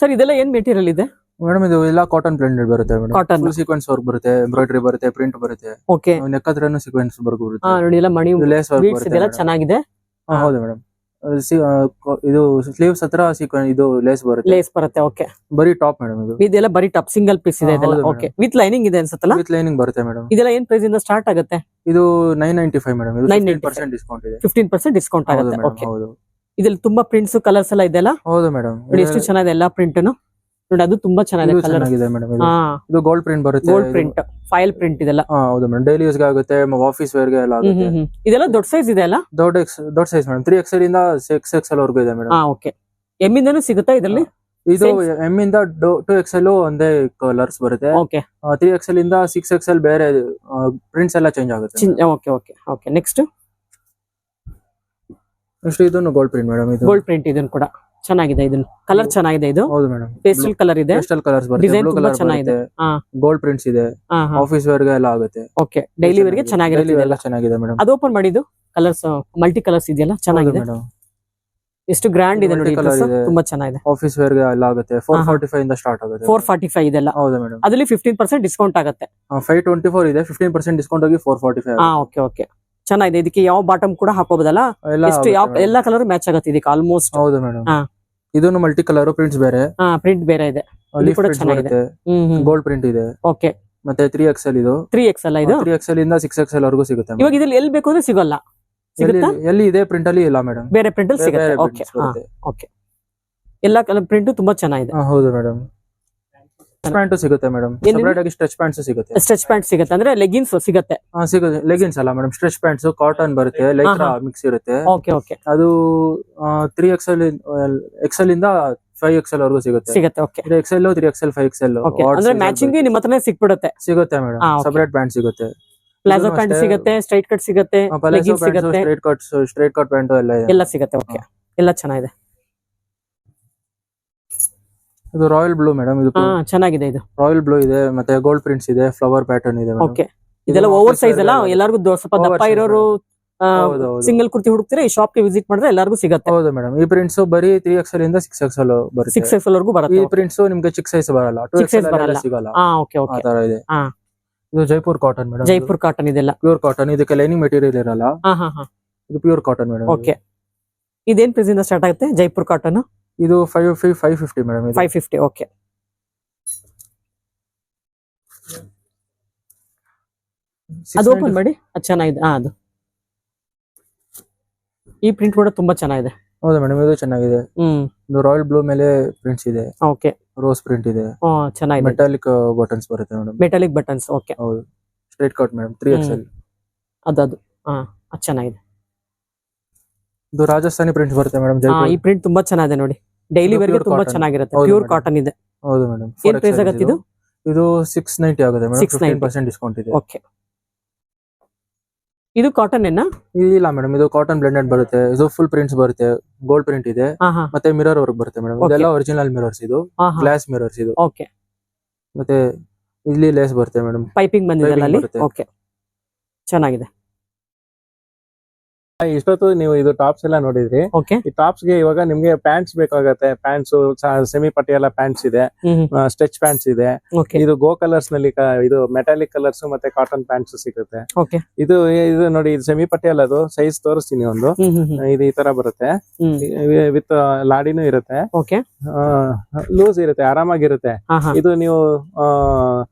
S1: ಸರ್ ಇದೆಲ್ಲ ಏನ್ ಮೆಟೀರಿಯಲ್ ಇದೆ?
S2: ಮೇಡಮ್ ಇದು ಎಲ್ಲ ಕಾಟನ್ ಪ್ರಿಂಟೆಡ್ ಬರುತ್ತೆ
S1: ಕಾಟನ್
S2: ಫುಲ್ ಸೀಕ್ವೆನ್ಸ್ ವರ್ಕ್ ಬರುತ್ತೆ ಎಂಬ್ರಾಯ್ಡ್ರಿ ಬರುತ್ತೆ ಪ್ರಿಂಟ್ ಬರುತ್ತೆ.
S1: ಓಕೆ
S2: ನೆಕ್ ಹತ್ರನು ಸೀಕ್ವೆನ್ಸ್ ವರ್ಕ್ ಬರುತ್ತೆ
S1: ನೋಡಿ ಎಲ್ಲ ಮಣಿ
S2: ಲೇಸ್ ವರ್ಕ್ ಬರುತ್ತೆ
S1: ಇದೆಲ್ಲ ಚೆನ್ನಾಗಿದೆ.
S2: ಹೌದು ಮೇಡಮ್. ಇದು ಸ್ಲೀವ್ಸ್ ಹತ್ರ ಇದು ಲೇಸ್ ಬರುತ್ತೆ.
S1: ಲೇಸ್ ಬರುತ್ತೆ ಓಕೆ
S2: ಬರೀ ಟಾಪ್ ಮೇಡಮ್ ಇದು.
S1: ಇದೆಲ್ಲ ಬರೀ ಟಪ್ ಸಿಂಗಲ್ ಪೀಸ್ ಇದೆ ಇದೆಲ್ಲ ಓಕೆ ವಿತ್ ಲೈನಿಂಗ್ ಇದೆ ಅನ್ಸುತ್ತಲ್ಲ?
S2: ವಿತ್ ಲೈನಿಂಗ್ ಬರುತ್ತೆ ಮೇಡಮ್
S1: ಇದೆಲ್ಲ ಏನ್ ಪ್ರೈಸ್ ಇಂದ ಸ್ಟಾರ್ಟ್ ಆಗುತ್ತೆ?
S2: ಇದು ನೈನ್ ನೈಂಟಿ ಫೈವ್ ಮೇಡಮ್ ಇದು
S1: 995.
S2: ಪರ್ಸೆಂಟ್ ಡಿಸ್ಕೌಂಟ್ ಇದೆ.
S1: ಫಿಫ್ಟೀನ್ ಪರ್ಸೆಂಟ್ ಡಿಸ್ಕೌಂಟ್ ಆಗುತ್ತೆ ಓಕೆ
S2: ಹೌದು.
S1: ಇದ್ರಲ್ಲಿ ತುಂಬಾ ಪ್ರಿಂಟ್ಸ್ ಕಲರ್ಸ್ ಎಲ್ಲ ಇದೆಲ್ಲ
S2: ಹೌದು ಮೇಡಮ್
S1: ಎಷ್ಟು ಚೆನ್ನಾಗಿದೆ ಎಲ್ಲಾ ಪ್ರಿಂಟ್ ನೋಡಿ ಅದು ತುಂಬಾ ಚೆನ್ನಾಗಿದೆ ಕಲರ್
S2: ಚೆನ್ನಾಗಿದೆ ಮೇಡಮ್ ಇದು.
S1: ಹಾ.
S2: ಇದು ಗೋಲ್ಡ್ ಪ್ರಿಂಟ್ ಬರುತ್ತೆ.
S1: ಗೋಲ್ಡ್ ಪ್ರಿಂಟ್ ಫೈಲ್ ಪ್ರಿಂಟ್ ಇದೆಲ್ಲ.
S2: ಹಾ ಹೌದು ಮೇಡಮ್ ಡೈಲಿ ಯೂಸ್ ಆಗುತ್ತೆ ಆಫೀಸ್ ವೇರ್ಗೆ ಎಲ್ಲ
S1: ಹ್ಮ್
S2: ಆಗುತ್ತೆ.
S1: ಹ್ಮ್ ಹ್ಮ್. ಇದೆಲ್ಲ ದೊಡ್ಡ ಸೈಜ್ ಇದೆ ಅಲ್ಲ?
S2: ದೊಡ್ಡ ಎಕ್ಸ್ ದೊಡ್ಡ ಸೈಜ್ ಮೇಡಮ್ ತ್ರೀ ಎಕ್ಸ್ ಇಂದ ಸಿಕ್ಸ್ ಎಲ್ ವರೆಗೂ ಇದೆ ಮೇಡಮ್
S1: ಹಾ ಓಕೆ ಎಮ್ಮಿಂದನೂ ಸಿಗುತ್ತಾ ಇದರಲ್ಲಿ?
S2: ಇದು. ಎಂ ಇಂದ ಟೂ ಎಲ್ ಒಂದೇ ಕಲರ್ಸ್ ಬರುತ್ತೆ.
S1: ಓಕೆ
S2: ತ್ರೀ ಎಕ್ಸೆಲ್ ಇಂದ ಸಿಕ್ಸ್ ಎಲ್ ಬೇರೆ ಪ್ರಿಂಟ್ಸ್ ಎಲ್ಲ ಚೇಂಜ್ ಆಗುತ್ತೆ
S1: okay okay okay next
S2: next ಇದನ್ನು ಗೋಲ್ಡ್ ಪ್ರಿಂಟ್ ಮೇಡಮ್ ಇದು.
S1: ಗೋಲ್ಡ್ ಪ್ರಿಂಟ್ ಇದನ್ನು ಕೂಡ. ಚೆನ್ನಾಗಿದೆ ಇದನ್ನು. ಕಲರ್ ಚೆನ್ನಾಗಿದೆ ಇದು.
S2: ಹೌದು ಮೇಡಮ್
S1: ಪೇಸ್ಟಲ್ ಕಲರ್ ಇದೆ.
S2: ಪೇಸ್ಟಲ್ ಕಲರ್ಸ್ ಬರುತ್ತೆ.
S1: ಡಿಸೈನ್
S2: ಬ್ಲೂ
S1: ತುಂಬಾ
S2: ಕಲರ್
S1: ಚೆನ್ನಾಗಿದೆ.
S2: ಗೋಲ್ಡ್ ಪ್ರಿಂಟ್ಸ್ ಇದೆ. ಆಫೀಸ್ ವೇರ್ಗೆ ಎಲ್ಲ ಆಗುತ್ತೆ.
S1: ಓಕೆ ಡೈಲಿ ಚೆನ್ನಾಗಿರುತ್ತೆ
S2: Daily wear
S1: ಇದೆಲ್ಲ
S2: ಎಲ್ಲ ಚೆನ್ನಾಗಿದೆ ಮೇಡಮ್
S1: ಅದು ಓಪನ್ ಮಾಡಿದ್ದು? ಕಲರ್ಸ್ ಮಲ್ಟಿ ಕಲರ್ಸ್ ಇದೆಯಲ್ಲ? ಚೆನ್ನಾಗಿದೆ?
S2: ಮೇಡಮ್
S1: ಎಷ್ಟು ಗ್ರ್ಯಾಂಡ್ ಇದೆ ನೋಡಿ
S2: ಇದೆ.
S1: ತುಂಬಾ ಚೆನ್ನಾಗಿದೆ.
S2: ಆಫೀಸ್ ವೇರ್ಗೆ ಎಲ್ಲ ಆಗುತ್ತೆ. ಫೋರ್
S1: ಹಾ, ಹಾ.
S2: ಫಾರ್ಟಿ ಫೈವ್ ಇಂದ ಸ್ಟಾರ್ಟ್ ಆಗುತ್ತೆ.
S1: ಫೋರ್ ಫಾರ್ಟಿ ಫೈವ್ ಇದೆಲ್ಲ.
S2: ಹೌದು ಮೇಡಮ್
S1: ಅದರಲ್ಲಿ ಫಿಫ್ಟೀನ್ ಪರ್ಸೆಂಟ್ ಡಿಸ್ಕೌಂಟ್ ಆಗುತ್ತೆ.
S2: ಫೈವ್ ಟ್ವೆಂಟಿ ಫೋರ್ ಇದೆ. ಫಿಫ್ಟೀನ್ ಪರ್ಸೆಂಟ್ ಡಿಸ್ಕೌಂಟ್ ಹೋಗಿ ಫೋರ್ ಫಾರ್ಟಿ ಫೈವ್
S1: ಹಾ ಓಕೆ ಓಕೆ ಚೆನ್ನಾಗಿದೆ. ಇದಕ್ಕೆ ಯಾವ ಬಾಟಮ್ ಕೂಡ
S2: ಹಾಕೋಬಹುದಲ್ಲ
S1: ಎಷ್ಟು ಯಾವ
S2: ಎಲ್ಲ
S1: ಎಲ್ಲಾ ಕಲರ್ ಮ್ಯಾಚ್ ಆಗುತ್ತೆ ಇದಕ್ಕೆ ಆಲ್ಮೋಸ್ಟ್
S2: ಹೌದು ಮೇಡಮ್
S1: ಹಾ.
S2: ಇದನ್ನು ಮಲ್ಟಿ ಕಲರ್ ಪ್ರಿಂಟ್ಸ್ ಬೇರೆ.
S1: ಹಾ ಪ್ರಿಂಟ್ ಬೇರೆ ಇದೆ.
S2: ಲೀಫ್
S1: ಕೂಡ ಚೆನ್ನಾಗಿದೆ.
S2: ಗೋಲ್ಡ್ ಪ್ರಿಂಟ್ ಇದೆ.
S1: ಓಕೆ
S2: ಮತ್ತೆ ತ್ರೀ ಎಲ್ ಇದು.
S1: ತ್ರೀ ಎಕ್ಸ್ ಎಲ್ ಇದು?
S2: ತ್ರೀ ಎಲ್ ಇಂದ ಸಿಕ್ಸ್ ಎಕ್ಸೆಲ್ ವರೆಗೂ ಸಿಗುತ್ತೆ.
S1: ಇವಾಗ ಇದ್ರಲ್ಲಿ ಎಲ್ಲಿ ಬೇಕು ಅಂದ್ರೆ ಸಿಗಲ್ಲ. ಸಿಗುತ್ತಾ?
S2: ಎಲ್ಲಿ- ಎಲ್ಲಿ ಇದೆ ಪ್ರಿಂಟ್ ಅಲ್ಲಿ ಇಲ್ಲ ಮೇಡಮ್.
S1: ಬೇರೆ ಪ್ರಿಂಟ್ ಅಲ್ಲಿ ಸಿಗುತ್ತೆ. ಓಕೆ ಓಕೆ ಎಲ್ಲಾ ಕಲರ್ ಪ್ರಿಂಟ್ ತುಂಬಾ ಚೆನ್ನಾಗಿದೆ.
S2: ಹೌದು ಮೇಡಮ್. ಪ್ಯಾಂಟು ಸಿಗುತ್ತೆ ಮೇಡಮ್ ಸೆಪರೇಟ್ ಆಗಿ ಸ್ಟ್ರೆಚ್ ಪ್ಯಾಂಟ್ಸ್ ಸಿಗುತ್ತೆ.
S1: ಸ್ಟ್ರೆಚ್ ಪ್ಯಾಂಟ್ ಸಿಗುತ್ತೆ ಅಂದ್ರೆ ಲೆಗಿನ್ಸ್ ಸಿಗುತ್ತೆ.
S2: ಹಾ ಸಿಗುತ್ತೆ. ಲೆಗಿನ್ಸ್ ಅಲ್ಲ ಮೇಡಮ್ ಸ್ಟ್ರೆಚ್ ಪ್ಯಾಂಟ್ಸ್ ಕಾಟನ್ ಬರುತ್ತೆ ಲೈಕ್ರಾ ಮಿಕ್ಸ್ ಇರುತ್ತೆ.
S1: ಓಕೆ ಓಕೆ
S2: ಅದು ತ್ರೀ ಎಕ್ಸೆಲ್ ಎಕ್ಸೆಲ್ ಇಂದ ಫೈವ್ ಎಕ್ಸೆಲ್ ವರೆಗೂ ಸಿಗುತ್ತೆ.
S1: ಸಿಗುತ್ತೆ okay
S2: XL three XL five XL
S1: ಅಂದ್ರೆ ಮ್ಯಾಚಿಂಗ್ ನಿಮ್ಮ ಹತ್ರನೇ ಸಿಕ್ಬಿಡುತ್ತೆ.
S2: ಸಿಗುತ್ತೆ ಮೇಡಮ್ ಸೆಪರೇಟ್ ಪ್ಯಾಂಟ್ ಸಿಗುತ್ತೆ.
S1: ಪ್ಲಾಜೋ ಪ್ಯಾಂಟ್ ಸಿಗುತ್ತೆ ಸ್ಟ್ರೈಟ್ ಕಟ್ ಸಿಗುತ್ತೆ
S2: straight cut straight cut pant ಎಲ್ಲ
S1: ಎಲ್ಲ ಸಿಗುತ್ತೆ ಓಕೆ ಎಲ್ಲ ಚೆನ್ನಾಗಿದೆ.
S2: ಇದು ರಾಯಲ್ ಬ್ಲೂ ಮೇಡಮ್ ಇದು
S1: ಹಾ ಚೆನ್ನಾಗಿದೆ ಇದು.
S2: ರಾಯಲ್ ಬ್ಲೂ ಇದೆ ಮತ್ತೆ ಗೋಲ್ಡ್ ಪ್ರಿಂಟ್ಸ್ ಇದೆ ಫ್ಲವರ್ ಪ್ಯಾಟರ್ನ್ ಇದೆ madam.
S1: ಓಕೆ ಇದೆಲ್ಲ
S2: ಇದು
S1: ಓವರ್ ಸೈಜ್ ಅಲ್ಲ? ಎಲ್ಲರಿಗೂ ದೊ- ಸ್ವಲ್ಪ
S2: Over
S1: ದಪ್ಪ
S2: size
S1: ಇರೋರು
S2: ಹೌದು, ಹೌದು.
S1: ಸಿಂಗಲ್ ಕುರ್ತಿ ಹುಡುಕ್ತಾರೆ ಈ ಶಾಪ್ಗೆ ವಿಸಿಟ್ ಮಾಡಿದ್ರೆ ಎಲ್ಲರಿಗೂ ಸಿಗುತ್ತೆ.
S2: ಹೌದು ಮೇಡಮ್ ಈ ಪ್ರಿಂಟ್ಸ್ ಬರೀ ತ್ರೀ ಎಕ್ಸೆಲ್ ಇಂದ ಸಿಕ್ಸ್ ಎಕ್ಸೆಲ್ ಬರುತ್ತೆ.
S1: ಸಿಕ್ಸ್ ಎಕ್ಸ್ ವರೆಗೂ
S2: ಈ
S1: ಬರುತ್ತೆ
S2: ಪ್ರಿಂಟ್ಸ್ ನಿಮ್ಗೆ ಚಿಕ್ಕ ಸೈಜ್ ಬರಲ್ಲ. ಟೂ
S1: ಎಕ್ಸ್ size
S2: ಎಕ್ಸೆಲ್
S1: ಬರಲ್ಲ.
S2: ಸಿಗಲ್ಲ.
S1: ಹಾ ಓಕೆ
S2: ಆ
S1: ಓಕೆ
S2: ತರ ಇದೆ.
S1: ಹಾ.
S2: ಇದು Jaipur cotton madam
S1: Jaipur cotton ಇದೆಲ್ಲ.
S2: ಪ್ಯೂರ್ ಕಾಟನ್ ಇದಕ್ಕೆ ಲೈನಿಂಗ್ ಮೆಟೀರಿಯಲ್ ಇರಲ್ಲ.
S1: ಹಾ ಹಾ ಹಾ.
S2: ಇದು ಪ್ಯೂರ್ ಕಾಟನ್ ಮೇಡಮ್
S1: ಓಕೆ ಇದೇನ್ ಪ್ರೈಸ್ ಇಂದ ಸ್ಟಾರ್ಟ್ ಆಗುತ್ತೆ ಜೈಪುರ್ ಕಾಟನ್
S2: ಇದು five five five fifty madam
S1: five fifty okay ಅದು ಓಪನ್ ಮಾಡಿ. ಅದು ಚೆನ್ನಾಗಿದೆ. ಹಾ ಅದು. ಈ ಪ್ರಿಂಟ್ ಕೂಡ ತುಂಬಾ ಚೆನ್ನಾಗಿದೆ.
S2: ಹೌದು ಮೇಡಮ್ ಇದು ಚೆನ್ನಾಗಿದೆ.
S1: ಹ್ಮ್.
S2: ಇದು ರಾಯಲ್ ಬ್ಲೂ ಮೇಲೆ ಪ್ರಿಂಟ್ಸ್ ಇದೆ.
S1: ಓಕೆ
S2: ರೋಸ್ ಪ್ರಿಂಟ್ ಇದೆ.
S1: ಚೆನ್ನಾಗಿದೆ.
S2: ಮೆಟಾಲಿಕ್ ಬಟನ್ಸ್ ಬರುತ್ತೆ ಮೇಡಮ್
S1: ಮೆಟಾಲಿಕ್ ಬಟನ್ಸ್ ಓಕೆ
S2: ಹೌದು. Straight cut madam three X
S1: ಅದು ಅದು ಹಾ ಅದು ಚೆನ್ನಾಗಿದೆ.
S2: ಇದು ರಾಜಸ್ಥಾನಿ ಪ್ರಿಂಟ್ ಬರುತ್ತೆ ಮೇಡಮ್
S1: ಈ ಪ್ರಿಂಟ್ ತುಂಬಾ ಚೆನ್ನಾಗಿದೆ ನೋಡಿ. ಡೈಲಿ
S2: ವೇರ್
S1: ವೇರ್ಗೆ ತುಂಬಾ ಚೆನ್ನಾಗಿರುತ್ತೆ. ಪ್ಯೂರ್ ಕಾಟನ್ ಇದೆ.
S2: ಹೌದು ಮೇಡಮ್
S1: ಏನ್ ಪ್ರೈಸ್ ಆಗುತ್ತೆ ಇದು?
S2: ಇದು ಸಿಕ್ಸ್ ನೈಂಟಿ ಆಗುತ್ತೆ ಮೇಡಮ್
S1: 690.
S2: ಫಿಫ್ಟೀನ್ ಪರ್ಸೆಂಟ್ ಡಿಸ್ಕೌಂಟ್ ಇದೆ.
S1: ಓಕೆ ಇದು ಕಾಟನ್ ಏನ?
S2: ಇಲ್ಲ ಮೇಡಮ್ ಇದು ಕಾಟನ್ ಬ್ಲೆಂಡೆಡ್ ಬರುತ್ತೆ. ಇದು ಫುಲ್ ಪ್ರಿಂಟ್ಸ್ ಬರುತ್ತೆ. ಗೋಲ್ಡ್ ಪ್ರಿಂಟ್ ಇದೆ. ಮತ್ತೆ ಮಿರರ್ ವರ್ಕ್ ಬರುತ್ತೆ ಮೇಡಮ್. ಇದೆಲ್ಲ ಒರಿಜಿನಲ್ ಮಿರರ್ಸ್ ಇದು. ಗ್ಲಾಸ್ ಮಿರರ್ಸ್ ಇದು.
S1: ಓಕೆ
S2: ಮತ್ತೆ ಇಲ್ಲಿ ಲೇಸ್ ಬರುತ್ತೆ ಮೇಡಮ್
S1: ಪೈಪಿಂಗ್ ಅಲ್ಲಿ ಓಕೆ ಚೆನ್ನಾಗಿದೆ.
S3: ಇಷ್ಟೊತ್ತು ನೀವು ಇದು ಟಾಪ್ಸ್ ಎಲ್ಲ ನೋಡಿದ್ರಿ.
S1: ಓಕೆ
S3: ಈ ಟಾಪ್ಸ್ಗೆ ಇವಾಗ ನಿಮ್ಗೆ ಪ್ಯಾಂಟ್ಸ್ ಬೇಕಾಗತ್ತೆ. ಪ್ಯಾಂಟ್ಸ್ ಸೆಮಿ ಪಟಿಯಾಲ ಪ್ಯಾಂಟ್ಸ್ ಇದೆ. ಸ್ಟೆಚ್ ಪ್ಯಾಂಟ್ಸ್ ಇದೆ. ಇದು ಗೋ ಕಲರ್ಸ್ನಲ್ಲಿ ಇದು ಮೆಟಾಲಿಕ್ ಕಲರ್ಸ್ ಮತ್ತೆ ಕಾಟನ್ ಪ್ಯಾಂಟ್ಸ್ ಸಿಗುತ್ತೆ. ಇದು ಇದು ನೋಡಿ ಇದು ಸೆಮಿ ಪಟಿಯಾಲದು ಸೈಜ್ ತೋರಿಸ್ತೀನಿ ಒಂದು. ಇದು ಈ ತರ ಬರುತ್ತೆ. ವಿತ್ ಲಾಡಿನೂ ಇರುತ್ತೆ.
S1: ಓಕೆ
S3: ಲೂಸ್ ಇರುತ್ತೆ ಆರಾಮಾಗಿರುತ್ತೆ. ಇದು ನೀವು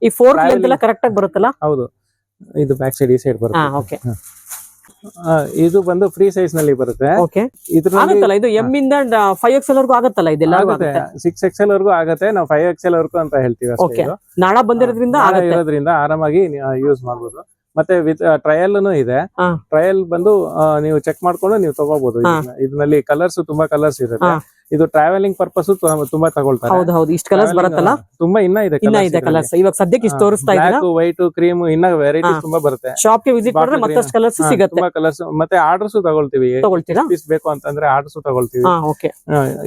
S1: ಈ ಫೋರ್ ಕರೆಕ್ಟ್ ಆಗಿ ಬರುತ್ತಲ್ಲ?
S3: ಹೌದು. ಇದು ಬ್ಯಾಕ್ ಸೈಡ್ ಈ ಸೈಡ್ ಬರುತ್ತೆ. ಇದು ಬಂದು ಫ್ರೀ ಸೈಜ್ನಲ್ಲಿ ಬರುತ್ತೆ.
S1: ಓಕೆ ಆಗುತ್ತಲ್ಲ? ಇದು ಎಂ ಇಂದ ಫೈವ್ ಎಕ್ಸ್ ವರ್ಗೂ ಆಗುತ್ತಲ್ಲ? ಇದೆಲ್ಲ
S3: ಆಗುತ್ತೆ. ಸಿಕ್ಸ್ ಎಕ್ಸೆಲ್ ವರ್ಗೂ ಆಗುತ್ತೆ. ನಾವು ಫೈವ್ ಎಲ್ ವರ್ಗೂ ಅಂತ ಹೇಳ್ತೀವಿ.
S1: ನಾಳ ಬಂದಿರೋದ್ರಿಂದ
S3: ಇರೋದ್ರಿಂದ ಆರಾಮಾಗಿ ಯೂಸ್ ಮಾಡ್ಬೋದು. ಮತ್ತೆ ವಿತ್ ಟ್ರಯಲ್ ಇದೆ. ಟ್ರಯಲ್ ಬಂದು ನೀವು ಚೆಕ್ ಮಾಡ್ಕೊಂಡು ನೀವು ತಗೋಬಹುದು ಇದ್ರಲ್ಲಿ ಕಲರ್ಸ್ ತುಂಬಾ ಕಲರ್ಸ್ ಇರುತ್ತೆ. ಇದು ಟ್ರಾವೆಲಿಂಗ್ ಪರ್ಪಸ್ ತುಂಬಾ ತಗೊಳ್ತಾರೆ.
S1: ಹೌದು ಹೌದು. ಇಷ್ಟು ಕಲರ್ಸ್ ಬರುತ್ತಲ್ಲ?
S3: ತುಂಬಾ ಇನ್ನ ಇದೆ
S1: ಇನ್ನ ಇದೆ ಕಲರ್ಸ್ ಇವಾಗ ಸದ್ಯಕ್ಕೆ ಇಷ್ಟು ತೋರಿಸ್ತಾ ಇದ್ದೀರಾ?
S3: ವೈಟ್ ಕ್ರೀಮ್ ಇನ್ನ
S1: ವೆರೈಟಿ
S3: ತುಂಬಾ ಬರುತ್ತೆ.
S1: ಶಾಪ್ಗೆ ವಿಸಿಟ್ ಮಾಡಿದ್ರೆ ಮತ್ತಷ್ಟು ಕಲರ್ಸ್ ಸಿಗುತ್ತೆ.
S3: ತುಂಬಾ ಕಲರ್ಸ್ ಮತ್ತೆ ಆರ್ಡರ್ಸ್ ತಗೊಳ್ತೀವಿ.
S1: ತಗೊಳ್ತೀರಾ?
S3: ಪೀಸ್ ಬೇಕು ಅಂತಂದ್ರೆ ಆರ್ಡರ್ಸ್ ತಗೊಳ್ತೀವಿ.
S1: ಓಕೆ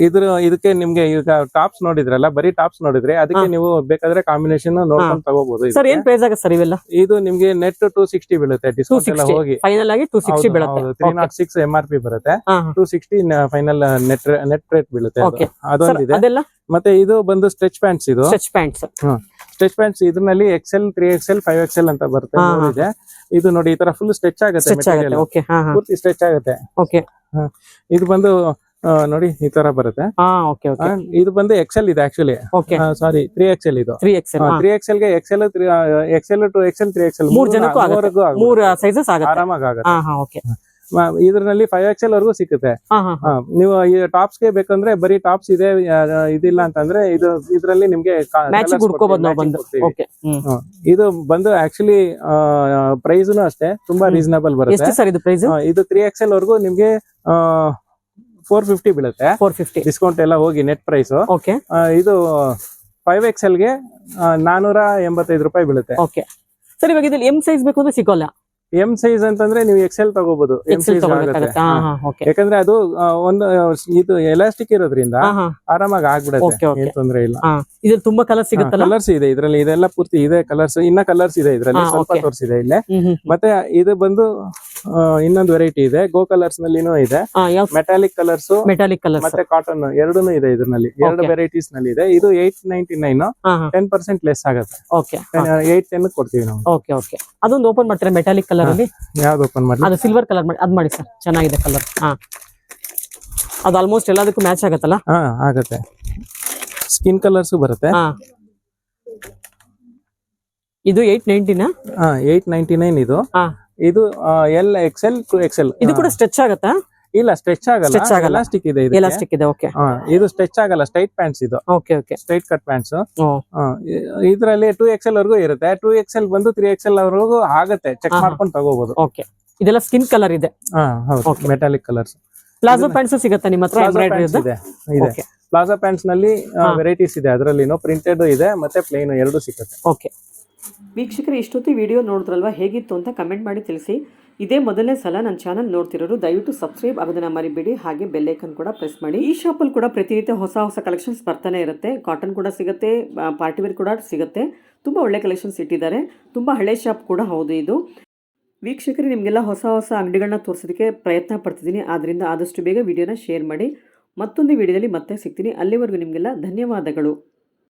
S3: ಇದ್ರ ಇದಕ್ಕೆ ನಿಮ್ಗೆ ಈಗ ಟಾಪ್ಸ್ ನೋಡಿದ್ರಲ್ಲ ಬರೀ ಟಾಪ್ಸ್ ನೋಡಿದ್ರೆ ಅದಕ್ಕೆ ನೀವು ಬೇಕಾದ್ರೆ ಕಾಂಬಿನೇಷನ್ ನೋಡ್ಕೊಂಡು ತಗೋಬಹುದು
S1: ಸರ್ ಏನ್ ಪ್ರೈಸ್ ಆಗ ಸರ್ ಇವೆಲ್ಲ?
S3: ಇದು ನಿಮ್ಗೆ ನೆಟ್ ಟು ಸಿಕ್ಸ್ಟಿ ಬೀಳುತ್ತೆ ಡಿಸ್ಕೌಂಟ್ ಎಲ್ಲ ಹೋಗಿ.
S1: ಫೈನಲ್ ಆಗಿ ಟೂ ಸಿಕ್ಸ್ಟಿ ಬೀಳುತ್ತೆ.
S3: Three nought six M R P ಬರುತ್ತೆ. Two sixty final net net rate ಬೀಳುತ್ತೆ ಅದು.
S1: Okay.
S3: ಅದೊಂದಿದೆ
S1: ಅದೆಲ್ಲ?
S3: ಮತ್ತೆ ಇದು ಬಂದು ಸ್ಟ್ರೆಚ್ ಪ್ಯಾಂಟ್ಸ್ ಇದು.
S1: ಸ್ಟ್ರೆಚ್ ಪ್ಯಾಂಟ್ಸ್
S3: ಸ್ಟ್ರೆಚ್ ಪ್ಯಾಂಟ್ಸ್ ಇದ್ರಲ್ಲಿ XL three XL five XL ಅಂತ ಬರುತ್ತೆ
S1: ಹಾ,
S3: ಮೂರು ಇದೆ ಇದು ನೋಡಿ ಈ ತರ ಫುಲ್ ಸ್ಟ್ರೆಚ್ ಆಗುತ್ತೆ
S1: ಸ್ಟ್ರೆಚ್ ಆಗುತ್ತೆ.
S3: material.
S1: ಓಕೆ ಹಾ ಹಾ.
S3: ಪೂರ್ತಿ ಸ್ಟ್ರೆಚ್ ಆಗುತ್ತೆ.
S1: ಓಕೆ
S3: ಇದು ಬಂದು ಆ, ನೋಡಿ ಈ ತರ ಬರುತ್ತೆ.
S1: ಹಾ ಓಕೆ
S3: ಆ,
S1: ಓಕೆ
S3: ಇದು ಬಂದು ಎಕ್ಸೆಲ್ ಇದೆ actually
S1: okay
S3: sorry three XL ಇದು.
S1: Three XL
S3: three ಎಕ್ಸೆಲ್ಗೆ XL XL two XL three XL
S1: ಮೂರ್ ಜನಕ್ಕೂ ಆಗುತ್ತೆ. ಮೂರು ಸೈಜಸ್ ಆಗುತ್ತೆ.
S3: ಆರಾಮಾಗಿ ಆಗುತ್ತೆ.
S1: ಹಾ ಹಾ ಓಕೆ
S3: ಮ- ಇದ್ರಲ್ಲಿ ಫೈವ್ ಎಕ್ಸೆಲ್ ವರ್ಗೂ ಸಿಕ್ಕುತ್ತೆ. ನೀವು ಈ ಟಾಪ್ಸ್ಗೆ ಬೇಕಂದ್ರೆ ಬರೀ ಟಾಪ್ಸ್ ಇದೆ ಇದಿಲ್ಲ ಅಂತಂದ್ರೆ ಇದು ಇದ್ರಲ್ಲಿ ನಿಮ್ಗೆ. ಇದು ಬಂದು ಆಕ್ಚುಲಿ ಪ್ರೈಸ್ನು ಅಷ್ಟೇ ತುಂಬಾ. ರೀಸನಬಲ್ ಬರುತ್ತೆ.
S1: ಇದು ಪ್ರೈಸ್
S3: ತ್ರೀ ಎಕ್ಸೆಲ್ ವರ್ಗೂ ನಿಮ್ಗೆ ಫೋರ್ ಫಿಫ್ಟಿ ಬೀಳುತ್ತೆ.
S1: ಫೋರ್ ಫಿಫ್ಟಿ
S3: ಡಿಸ್ಕೌಂಟ್ ಎಲ್ಲ ಹೋಗಿ ನೆಟ್ ಪ್ರೈಸ್
S1: ಓಕೆ
S3: ಇದು ಫೈವ್ ಎಕ್ಸೆಲ್ಗೆ ನಾನೂರ ಎಂಬತ್ತೈದು ರೂಪಾಯಿ ಬೀಳುತ್ತೆ.
S1: ಓಕೆ ಸರ್ ಇವಾಗ ಇದ್ರಲ್ಲಿ ಎಂ ಸೈಜ್ ಬೇಕು ಅಂದ್ರೆ ಸಿಗೋಲ್ಲ.
S3: ಎಂ ಸೈಜ್ ಅಂತಂದ್ರೆ ನೀವು ಎಕ್ಸೆಲ್ ತಗೋಬಹುದು ಎಂ ಸೈಜ್ ಯಾಕಂದ್ರೆ ಅದು ಒಂದು ಇದು ಎಲಾಸ್ಟಿಕ್ ಇರೋದ್ರಿಂದ ಆರಾಮಾಗಿ ಆಗ್ಬಿಡುತ್ತೆ. ತೊಂದ್ರೆ ಇಲ್ಲ.
S1: ಇದ್ರಲ್ಲಿ ತುಂಬಾ ಕಲರ್ ಸಿಗುತ್ತೆ
S3: ಕಲರ್ಸ್ ಇದೆ. ಇದ್ರಲ್ಲಿ ಇದೆಲ್ಲ ಪೂರ್ತಿ ಇದೆ ಕಲರ್ಸ್ ಇನ್ನ ಕಲರ್ಸ್ ಇದೆ ಇದ್ರಲ್ಲಿ. ಸ್ವಲ್ಪ. ತೋರಿಸಿದೆ ಇಲ್ಲೇ. ಮತ್ತೆ ಇದು ಬಂದು ಇನ್ನೊಂದು ವೆರೈಟಿ ಇದೆ. ಗೋ ಕಲರ್ಸ್ ನಲ್ಲಿನೂ ಇದೆ. ಮೆಟಾಲಿಕ್ ಕಲರ್ಸ್
S1: ಮೆಟಾಲಿಕ್ ಕಲರ್
S3: ಮತ್ತೆ ಕಾಟನ್ ಎರಡೂ ಇದೆ ಇದ್ರಲ್ಲಿ. ಎರಡು ವೆರೈಟೀಸ್ನಲ್ಲಿ ಇದೆ. ಇದು eight ninety nine ten percent less ಆಗುತ್ತೆ. ಏಟ್ ಟೆನ್ ಕೊಡ್ತೀವಿ ನಾವು.
S1: ಓಕೆ ಓಕೆ ಅದೊಂದು ಓಪನ್ ಮಾಡ್ತಾರೆ? ಮೆಟಾಲಿಕ್ ಕಲರ್ ಅಲ್ಲಿ?
S3: ಯಾವ್ದು ಓಪನ್ ಮಾಡಿ
S1: ಅದು ಸಿಲ್ವರ್ ಕಲರ್ ಮಾಡಿ ಅದ್ ಮಾಡಿ ಸರ್ ಚೆನ್ನಾಗಿದೆ ಕಲರ್ ಹಾ. ಅದು ಆಲ್ಮೋಸ್ಟ್ ಎಲ್ಲದಕ್ಕೂ ಮ್ಯಾಚ್ ಆಗತ್ತಲ್ಲ?
S3: ಹಾ ಆಗುತ್ತೆ. ಸ್ಕಿನ್ ಕಲರ್ಸ್ ಬರುತ್ತೆ.
S1: ಹಾ. ಇದು ಏಟ್ ನಾ?
S3: ಹಾ ಏಟ್ ನೈನ್ಟಿ ನೈನ್ ಇದು.
S1: ಹಾ.
S3: ಇದು ಎಲ್ ಎಕ್ಸೆಲ್ ಟು ಎಕ್ಸೆಲ್
S1: ಇದು ಕೂಡ ಸ್ಟ್ರೆಚ್ ಆಗತ್ತಾ?
S3: ಇಲ್ಲ ಸ್ಟ್ರೆಚ್ ಆಗಲ್ಲ.
S1: ಸ್ಟ್ರೆಚ್ ಆಗಲ್ಲ.
S3: ಎಲಾಸ್ಟಿಕ್ ಇದೆ ಇದು
S1: ಎಲಾಸ್ಟಿಕ್ ಇದೆ ಓಕೆ
S3: ಹಾ, ಇದು ಸ್ಟ್ರೆಚ್ ಆಗಲ್ಲ ಸ್ಟ್ರೈಟ್ ಪ್ಯಾಂಟ್ಸ್ ಇದು.
S1: Okay okay
S3: straight cut pants
S1: ಇದ್ರಲ್ಲಿ
S3: ಇದರಲ್ಲಿ ಟೂ ಎಕ್ಸೆಲ್ ವರ್ಗೂ ಇರುತ್ತೆ. ಟೂ ಎಕ್ಸೆಲ್ ಬಂದು ತ್ರೀ ಎಕ್ಸೆಲ್ ವರ್ಗೂ ಆಗುತ್ತೆ. ಚೆಕ್. ಮಾಡ್ಕೊಂಡು ತಗೋಬಹುದು
S1: ಓಕೆ ಇದೆಲ್ಲ ಸ್ಕಿನ್ ಕಲರ್ ಇದೆ.
S3: ಮೆಟಾಲಿಕ್ ಕಲರ್ಸ್
S1: ಪ್ಲಾಜೋ ಪ್ಯಾಂಟ್ಸ್ ಸಿಗುತ್ತೆ ನಿಮ್ಮ ಹತ್ರ ಇದೆ.
S3: ಇದೆ. ಇದೆ
S1: ಪ್ಯಾಂಟ್ಸ್ನಲ್ಲಿ.
S3: ವೆರೈಟೀಸ್ ಇದೆ. ಅದರಲ್ಲಿ ಪ್ರಿಂಟೆಡ್ ಇದೆ ಮತ್ತೆ ಪ್ಲೇನ್ ಎರಡು ಸಿಗುತ್ತೆ.
S1: ಓಕೆ ವೀಕ್ಷಕರು ಇಷ್ಟೊತ್ತು ವಿಡಿಯೋ ನೋಡಿದ್ರಲ್ವಾ? ಹೇಗಿತ್ತು ಅಂತ ಕಮೆಂಟ್ ಮಾಡಿ ತಿಳಿಸಿ. ಇದೇ ಮೊದಲನೇ ಸಲ ನನ್ನ ಚಾನಲ್ ನೋಡ್ತಿರೋರು, ದಯವಿಟ್ಟು ಸಬ್ಸ್ಕ್ರೈಬ್ ಆಗೋದನ್ನ ಮರಿಬೇಡಿ. ಹಾಗೆ ಬೆಲ್ಲೈಕನ್ ಕೂಡ ಪ್ರೆಸ್ ಮಾಡಿ. ಈ ಶಾಪಲ್ಲಿ ಕೂಡ ಪ್ರತಿನಿತ್ಯ ಹೊಸ ಹೊಸ ಕಲೆಕ್ಷನ್ಸ್ ಬರ್ತಾನೆ ಇರುತ್ತೆ. ಕಾಟನ್ ಕೂಡ ಸಿಗುತ್ತೆ ಪಾರ್ಟಿವೇರ್ ಕೂಡ ಸಿಗುತ್ತೆ. ತುಂಬ ಒಳ್ಳೆ ಕಲೆಕ್ಷನ್ಸ್ ಇಟ್ಟಿದ್ದಾರೆ. ತುಂಬ ಹಳೆ ಶಾಪ್ ಕೂಡ ಹೌದು ಇದು. ವೀಕ್ಷಕರೇ, ನಿಮಗೆಲ್ಲ ಹೊಸ ಹೊಸ ಅಂಗಡಿಗಳನ್ನ ತೋರಿಸೋದಕ್ಕೆ ಪ್ರಯತ್ನ ಪಡ್ತಿದ್ದೀನಿ. ಆದ್ದರಿಂದ ಆದಷ್ಟು ಬೇಗ ವಿಡಿಯೋನ ಶೇರ್ ಮಾಡಿ. ಮತ್ತೊಂದು ವಿಡಿಯೋದಲ್ಲಿ ಮತ್ತೆ ಸಿಗ್ತೀನಿ. ಅಲ್ಲಿವರೆಗೂ ನಿಮಗೆಲ್ಲ ಧನ್ಯವಾದಗಳು.